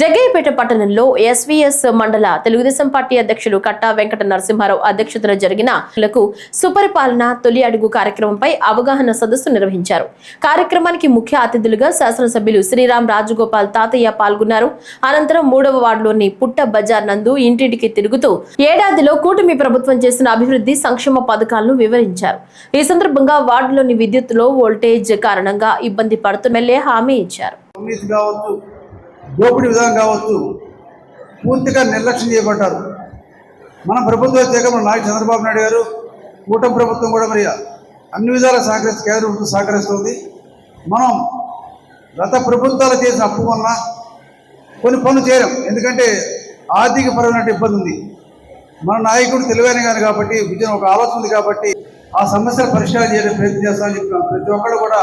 జగ్గయ్యపేట పట్టణంలో ఎస్వీఎస్ మండల తెలుగుదేశం పార్టీ అధ్యక్షులు కట్టా వెంకట నరసింహారావు అధ్యక్షతన జరిగిన లకు సుపరిపాలన తొలి అడుగు కార్యక్రమంపై అవగాహన సదస్సు నిర్వహించారు. కార్యక్రమానికి ముఖ్య అతిథులుగా శాసనసభ్యులు శ్రీరామ్ రాజగోపాల్ తాతయ్య పాల్గొన్నారు. అనంతరం మూడవ వార్డులోని పుట్ట బజార్ నందు ఇంటింటికి తిరుగుతూ ఏడాదిలో కూటమి ప్రభుత్వం చేసిన అభివృద్ధి సంక్షేమ పథకాలను వివరించారు. ఈ సందర్భంగా వార్డులోని విద్యుత్తులో వోల్టేజ్ కారణంగా ఇబ్బంది పడుతున్నలే హామీ ఇచ్చారు. దోపిడీ విధానం కావచ్చు పూర్తిగా నిర్లక్ష్యం చేయబడ్డారు. మన ప్రభుత్వం వచ్చాక మన నాయకు చంద్రబాబు నాయుడు గారు కూటమి ప్రభుత్వం కూడా మరి అన్ని విధాలా సహకరిస్తూ కేంద్ర ప్రభుత్వం సహకరిస్తుంది. మనం గత ప్రభుత్వాలు చేసిన అప్పు వలన కొన్ని పనులు చేయడం ఎందుకంటే ఆర్థిక పరమైన ఇబ్బంది ఉంది. మన నాయకుడు తెలివైన గారు కాబట్టి విజయం ఒక ఆలోచన ఉంది కాబట్టి ఆ సమస్యలు పరిష్కారం చేయడం ప్రయత్నం చేస్తామని చెప్తున్నాం ప్రతి ఒక్కరు కూడా